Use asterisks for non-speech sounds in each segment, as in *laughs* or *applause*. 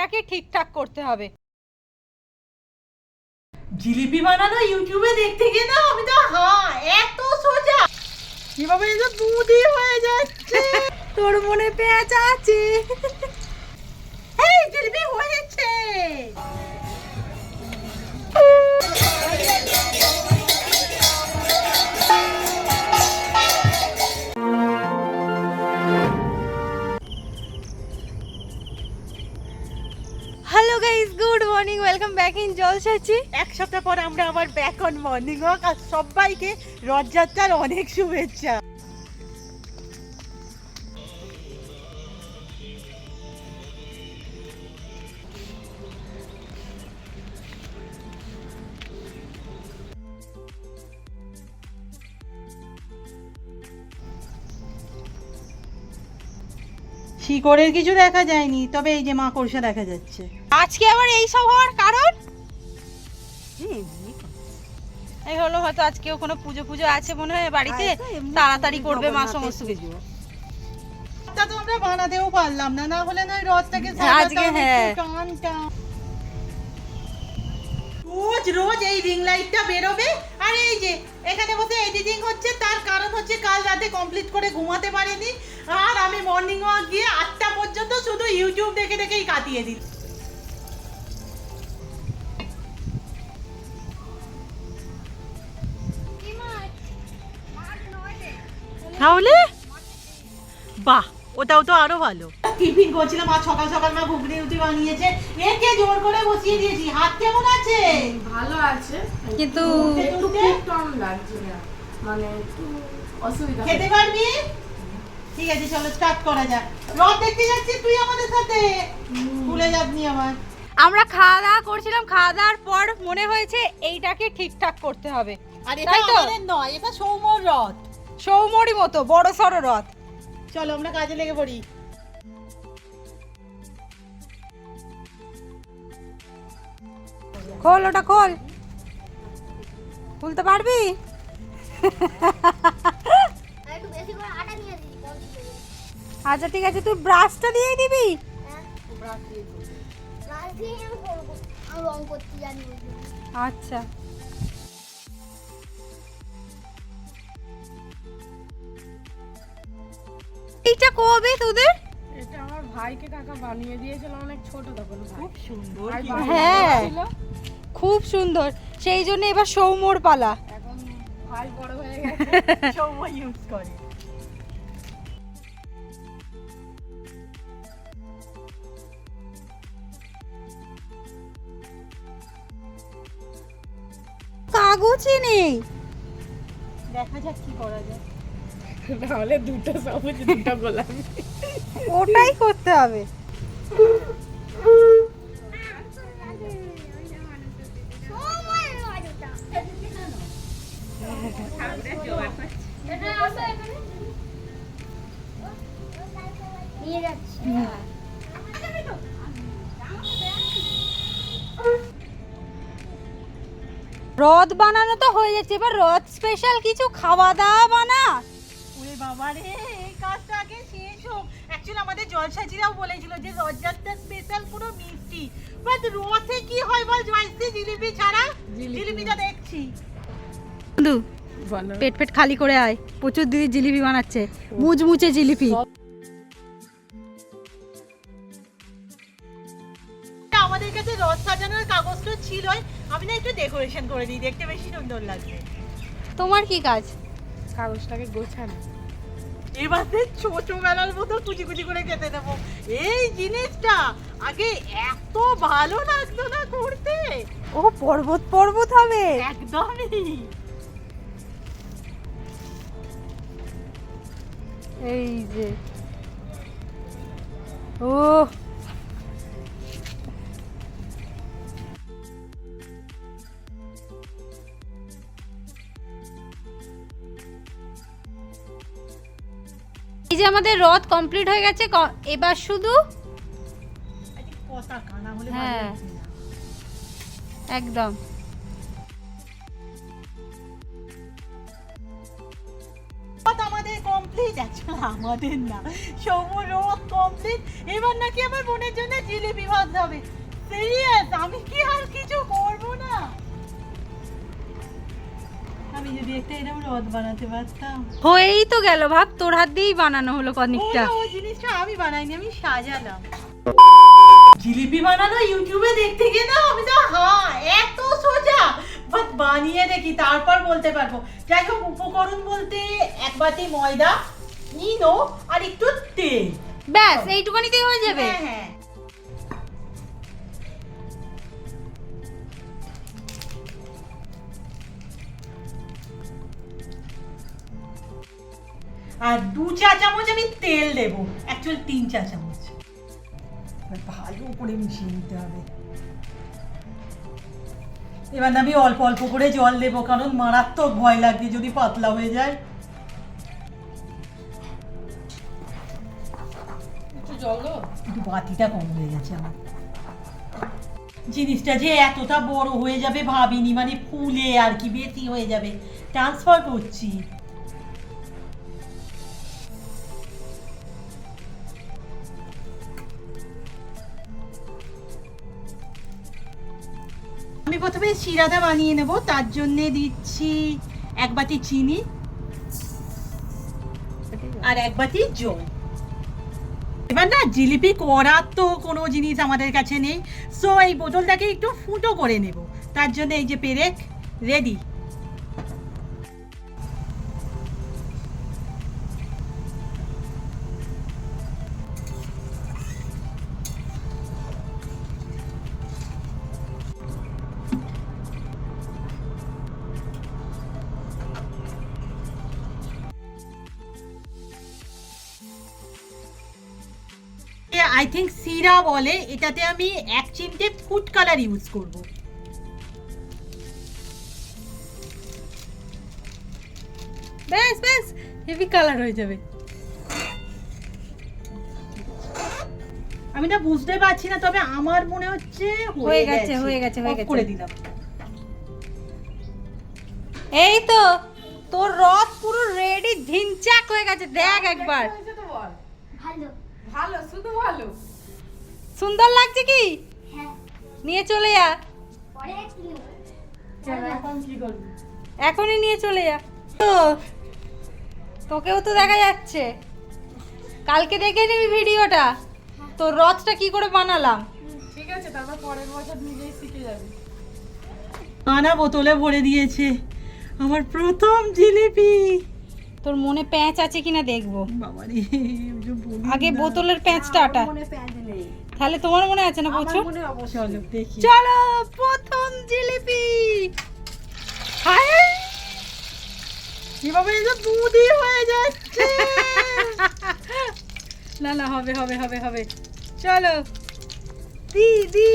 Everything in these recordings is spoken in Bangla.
এইটাকে ঠিকঠাক করতে হবে। জিলিপি বানানো ইউটিউবে দেখতে গিয়ে না আমি তো হ্যাঁ এত সোজা। কীভাবে এই যে দুধই হয়ে যাচ্ছে। *laughs* তোর মনে পেঁয়াজ আছে। এই জিলিপি হয়েছে। *laughs* Guys good morning welcome back in জলসাচি এক সপ্তাহ পর আমরা আবার ব্যাক অন মর্নিং ওয়াক আর সবাইকে রথযাত্রার অনেক শুভেচ্ছা। শিকড়ের কিছু দেখা যায়নি তবে এই যে মাকড়সা দেখা যাচ্ছে। আজকে আবার এই সব হওয়ার কারণ? এই হলো হয়তো আজকেও কোনো পুজো পুজো আছে মনে হয় বাড়িতে তাড়াতাড়ি করবে মা সমস্ত কিছু। তা তো আমরা বানাতেও পারলাম না না হলে নয় রথটাকে হ্যাঁ, আজকে হ্যাঁ। রোজ রোজ এই রিং লাইটটা বেরোবে। আর এই যে এখানে বসে এডিটিং হচ্ছে তার কারণ হচ্ছে কাল রাতে কমপ্লিট করে ঘুমাতে পারিনি। আর আমি মর্নিং ওয়াক গিয়ে আটটা পর্যন্ত শুধু ইউটিউব দেখে দেখেই কাটিয়ে দিই তাহলে? বাহ ওটাও তো আরও ভালো। টিফিন করছিলাম আর সকাল সকাল মা ঘুগনি রুটি বানিয়েছে। একে জোর করে বসিয়ে দিয়েছি। হাত কেমন আছে? ভালো আছে। কিন্তু একটু খুব লাগছে মানে একটু অসুবিধা খেতে পারবি? ঠিক আছে চলো স্টার্ট করা যাক। রথ দেখতে যাচ্ছি তুই আমাদের সাথে। ভুলে যাবনি আমার আমরা খাওয়া দাওয়া করছিলাম খাওয়া দাওয়ার পর মনে হয়েছে এইটাকে ঠিকঠাক করতে হবে। আর এটা আমাদের নয় এটা সৌমর রথ। সৌমরি মতো বড় সড়ো রথ। চলো আমরা কাজে লেগে পড়ি। খোল ওটা খোল। খুলতে পারবি? *laughs* আচ্ছা ঠিক আছে তুই ব্রাশটা দিবি? হ্যাঁ দিয়ে জন্য। আচ্ছা। এইটা কবে তোদের? এটা আমার ভাইকে কাকা বানিয়ে দিয়েছিল অনেক ছোট তখন খুব সুন্দর হ্যাঁ। খুব সুন্দর। সেই জন্য এবার সৌমর পালা। এখন ভাই বড় হয়ে গেছে *laughs* সৌম ইউজ করে। কাগজই নেই। দেখা যাক কি করা যায়। তাহলে দুটো সবুজ দুটো গোলাপ। ওটাই করতে হবে। রথ বানানো তো হয়ে যাচ্ছে এবার রথ স্পেশাল কিছু খাওয়া দাওয়া বানা। ওরে বাবা রে এই কাজটা আগে শেষ হোক। অ্যাকচুয়ালি আমাদের জলসাচিরাও বলেছিল যে রথযাত্রা স্পেশাল পুরো মিষ্টি। বাট রথে কি হয় বল জয়শ্রী জিলিপি ছাড়া? জিলিপি। জিলিপিটা দেখছি। বন্ধু পেট পেট খালি করে আয়। প্রচুর দিদি জিলিপি বানাচ্ছে। মুচমুচে জিলিপি। আমাদের কাছে রথ সাজানোর কাগজটা ছিলই। আমি না একটু ডেকোরেশন করে দিই দেখতে বেশি সুন্দর লাগবে তোমার কি কাজ? কাগজটাকে গোছানো। এবার ছোটবেলার মতো কুচি কুচি করে খেতে দেবো। এই জিনিসটা আগে এত ভালো লাগতো না করতে। ও পর্বত পর্বত হবে। একদমই। এই যে। ও যে আমাদের রথ কমপ্লিট হয়ে গেছে এবার শুধু? হ্যাঁ। একদম। আমাদের কমপ্লিট কমপ্লিট অ্যাকচুয়ালি আমাদের না, সৌম্য রোগ কমপ্লিট এবার নাকি আমার বোনের জন্য জিলিপি ভাত হবে। সিরিয়াস আমি কি আর কিছু করব আমি যদি একটা এরকম রদ বানাতে পারতাম। হয়েই তো গেল ভাব তোর হাত দিয়েই বানানো হলো কনিকটা। ও জিনিসটা আমি বানাইনি আমি সাজালাম। জিলিপি বানানো ইউটিউবে দেখতে গিয়ে না আমি তো হ্যাঁ এত সোজা। বাট বানিয়ে দেখি তারপর বলতে পারব। যাই হোক উপকরণ বলতে এক বাটি ময়দা ইনো আর একটু তেল। ব্যাস এইটুকানিতেই হয়ে যাবে। হ্যাঁ হ্যাঁ। আর দু চা চামচ আমি তেল দেব অ্যাকচুয়াল তিন চা চামচ। ভালো করে মিশিয়ে নিতে হবে। এবার আমি অল্প অল্প করে জল দেবো কারণ মারাত্মক ভয় লাগছে যদি পাতলা হয়ে যায়। একটু বাতিটা কম হয়ে গেছে আমার। জিনিসটা যে এতটা বড় হয়ে যাবে ভাবিনি মানে ফুলে আর কি বেশি হয়ে যাবে। ট্রান্সফার করছি। প্রথমে শিরাটা বানিয়ে নেব, তার জন্যে দিচ্ছি এক বাটি চিনি আর এক বাটি জল। এবার না, জিলিপি করার তো কোনো জিনিস আমাদের কাছে নেই। সো এই বোতলটাকে একটু ফুটো করে নেব। তার জন্য এই যে পেরেক রেডি আই থিঙ্ক সিরা বলে এটাতে আমি এক চিমটে ফুড কালার ইউজ করব। ব্যাস ব্যাস হেভি কালার হয়ে যাবে। আমি না বুঝতে পারছি না তবে আমার মনে হচ্ছে হয়ে গেছে, হয়ে গেছে, হয়ে গেছে। করে দিলাম। এই তো তোর রথ পুরো রেডি ধিনচাক হয়ে গেছে। দেখ একবার। ভালো শুধু ভালো। সুন্দর লাগছে কি? হ্যাঁ। নিয়ে চলে যা। এখনই নিয়ে চলে যা। তো তোকেও তো দেখা যাচ্ছে। কালকে দেখে নিবি ভিডিওটা। তোর রথটা কি করে বানালাম? ঠিক আছে তারপর পরের বছর নিজেই শিখে যাবি। আনা বোতলে ভরে দিয়েছে। আমার প্রথম জিলিপি। তোর মনে প্যাঁচ আছে কিনা দেখব। আগে বোতলের প্যাঁচটা আটা। তাহলে তোমার মনে আছে না প্রচুর চলো। চলো প্রথম জিলিপি। হায়! বাবা এটা দুধই হয়ে যাচ্ছে। *laughs* না না হবে হবে হবে হবে। চলো। দিদি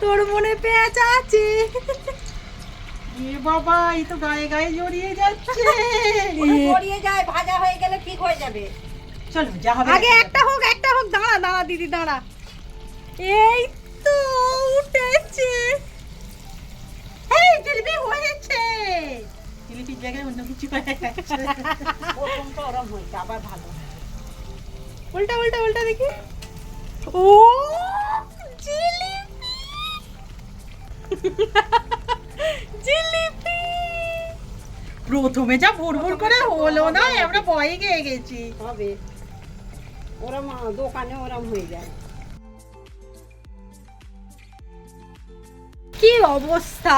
তোর মনে পেঁয়াজ আছে। *laughs* এ বাবা এই তো গায়ে গায়ে জড়িয়ে যাচ্ছে। গড়িয়ে যায় ভাজা হয়ে গেলে ঠিক হয়ে যাবে। চলো যা হবে। আগে একটা হোক একটা হোক দাঁড়া দাঁড়া দিদি দাঁড়া। এই তো উঠেছে। এই জিলিপি হয়েছে। জিলিপির জায়গায় অন্য কিছু হয়ে গেছে প্রথমটা ওরম হয়েছে আবার ভালো। উল্টা উল্টা উল্টা দেখি। ও জিলিপি! *laughs* প্রথমে যা ভুরভুর করে হলো না আমরা ভয়ে গিয়ে গেছি। হবে। ওরম দোকানে ওরম হয়ে যায়। কি অবস্থা?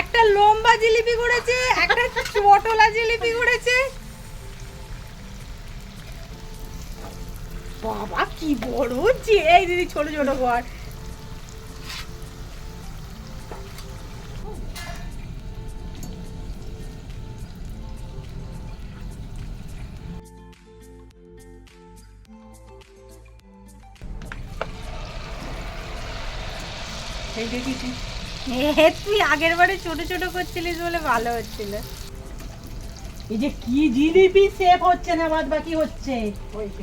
একটা লম্বা জিলিপি করেছে একটা চটলা জিলিপি করেছে। বাবা কি বড় যে এই দিদি ছোট ছোট ঘর। এই দেখেছি এ তুই আগের বারে ছোট ছোট করছিলিস বলে ভালো হচ্ছিল। এই যে কি জিলিপি সেফ হচ্ছে না বাদ বাকি হচ্ছে। হয়েছে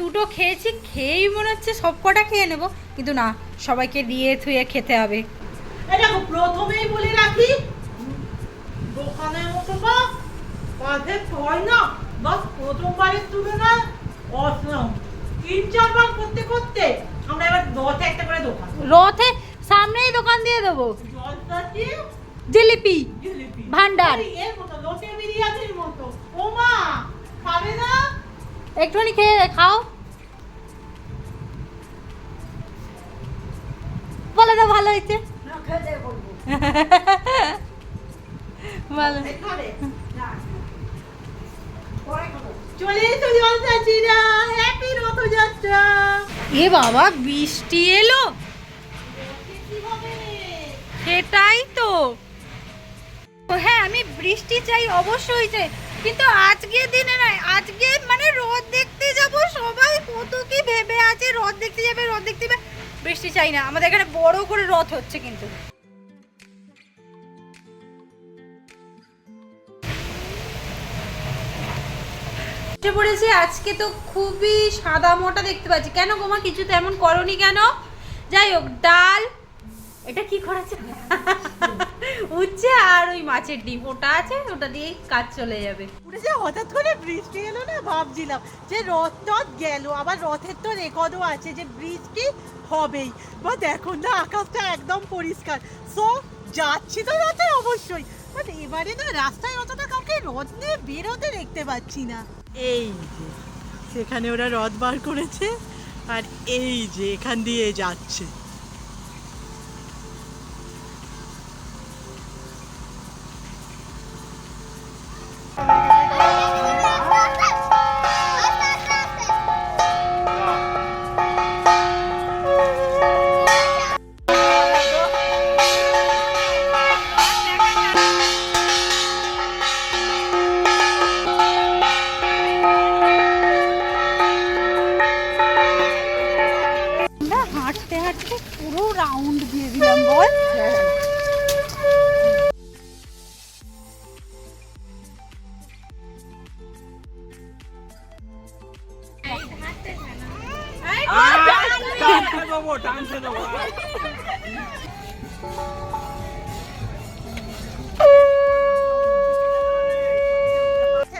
দুটো খেয়েছি খেয়েই মনে হচ্ছে সব কটা খেয়ে নেব। কিন্তু না সবাইকে দিয়ে থুয়ে খেতে হবে। দেখো প্রথমেই বলে রাখি দোকানের মতো বা হয় না বাস প্রথমবারের তুলনায় অসম। তিন চারবার করতে করতে আমরা এবার দশে একটা করে দোকান রথে সামনেই দোকান দিয়ে দেবো। জিলিপি ভান্ডার। এর মতো লোটে বিরিয়ানির মতো। ও মা খাবে না? একটুখানি খেয়ে খাও বলে দাও ভালো হয়েছে? ভালো *laughs* এ বাবা বৃষ্টি এলো। সেটাই তো। হ্যাঁ আমি বৃষ্টি চাই অবশ্যই চাই কিন্তু আজকে দিনে নয়, আজকে মানে রথ দেখতে যাব, সবাই কত কি ভেবে আছে, রথ দেখতে যাবে, রথ দেখতে যাবে, বৃষ্টি চাই না, আমাদের এখানে বড় করে রথ হচ্ছে কিন্তু। পড়েছি আজকে তো খুবই সাদা মোটা দেখতে পাচ্ছি। কেন গোমা কিছু তেমন করনি কেন? যাই হোক, ডাল, এটা কি করেছে উচ্ছে আর ওই মাছের ডিম। ওটা আছে ওটা দিয়েই কাজ চলে যাবে। উঠে যে হঠাৎ করে বৃষ্টি এলো না ভাবছিলাম যে রথ টথ গেল আবার রথের তো রেকর্ডও আছে যে বৃষ্টি হবেই। বা দেখো না আকাশটা একদম পরিষ্কার। সো যাচ্ছি তো রথে অবশ্যই। বাট এবারে না রাস্তায় অতটা কাউকে রথ নিয়ে বেরোতে দেখতে পাচ্ছি না। এই যে সেখানে ওরা রথ বার করেছে আর এই যে এখান দিয়ে যাচ্ছে। দেবো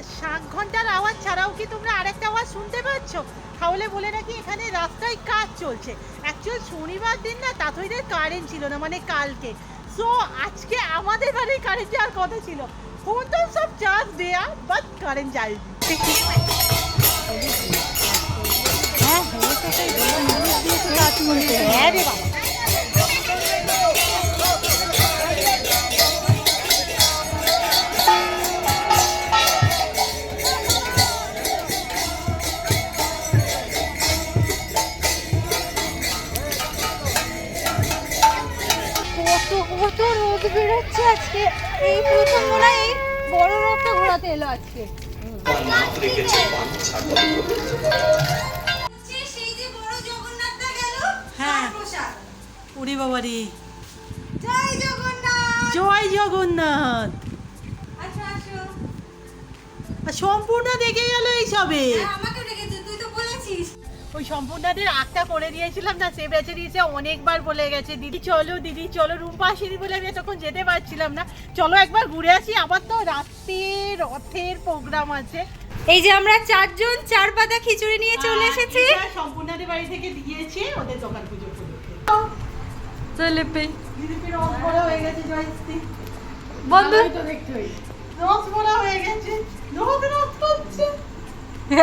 আচ্ছা, ঘণ্টার আওয়াজ ছাড়াও কি তোমরা আরেকটা আওয়াজ শুনতে পাচ্ছ? তাহলে বলে রাখি এখানে রাস্তায় কাজ চলছে। অ্যাকচুয়াল শনিবার দিন না তাঁতইদের কারেন্ট ছিল না মানে কালকে। সো আজকে আমাদের বাড়ির কারেন্ট যাওয়ার কথা ছিল। ফোন তো সব চার্জ দেয়া বাট কারেন্ট যায়নি। হ্যাঁ কত কত রোদ বেরোচ্ছে আজকে। হয় বড় রোদটা ঘোরাতে এলো আজকে। হ্যাঁ। উড়ি বাবারি। জয় জগন্নাথ। জয় জগন্নাথ। আচ্ছা সম্পূর্ণ দেখে গেল এই সবে। হ্যাঁ, ওই সম্পূর্ণাদের আটটা করে দিয়েছিলাম না সে বেঁচে দিয়েছে অনেকবার বলে গেছে দিদি চলো দিদি চলো রুম্পা আসেনি বলে আমি তখন যেতে পারছিলাম না। চলো একবার ঘুরে আসি আবার তো রাত্রে রথের প্রোগ্রাম আছে। এই যে আমরা চারজন চার পাতা খিচুড়ি নিয়ে চলে এসেছি। আর সম্পূর্ণাদের বাড়ি থেকে দিয়েছে ওদের দোকান পুজো চলে পে হয়ে গেছে জয়শ্রী। বন্ধু? তো দেখতে হই রস বড়া হয়ে গেছে রোদ রস করছে। *laughs*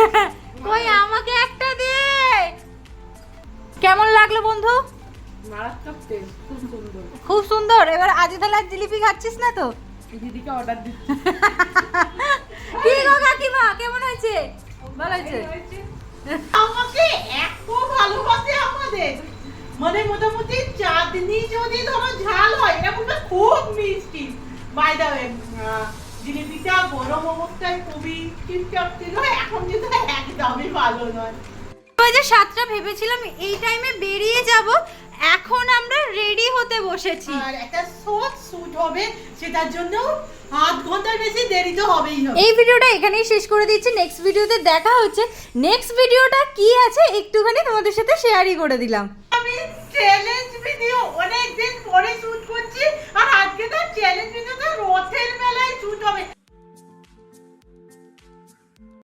*laughs* কই আমাকে একটা দে। কেমন লাগল বন্ধু? মারাত্মক টেস্ট খুব সুন্দর। খুব সুন্দর। এবার আজ তাহলে জিলিপি খাচ্ছিস না তো? দিদিকে অর্ডার দিচ্ছি। *laughs* কি গো কাকিমা কেমন হয়েছে? ভালো হয়েছে? আমাকে এত ভালোবাসে আমাদের। মানে মোটামুটি চাঁদনি যদি ধরো ঝাল হয় এটা বলবে খুব মিষ্টি। বাই দা ওয়ে জিলিপিটা গরম অবস্থায় খুবই টিপটপ ছিল এখন কিন্তু একদমই ভালো নয়। যে সাতটা ভেবেছিলাম এই টাইমে বেরিয়ে যাব। এখন আমরা রেডি হতে বসেছি। আর একটা শর্ট স্যুট হবে সেটার জন্য আধ ঘণ্টার বেশি দেরি তো হবেই হবে। এই ভিডিওটা এখানেই শেষ করে দিচ্ছি। নেক্সট ভিডিওতে দেখা হচ্ছে। নেক্সট ভিডিওটা কি আছে একটুখানি তোমাদের সাথে শেয়ারই করে দিলাম। আমি চ্যালেঞ্জ ভিডিও অনেক দিন পরে শুট করছি আর আজকে তো চ্যালেঞ্জ ভিডিও তো রথের মেলায় শুট হবে।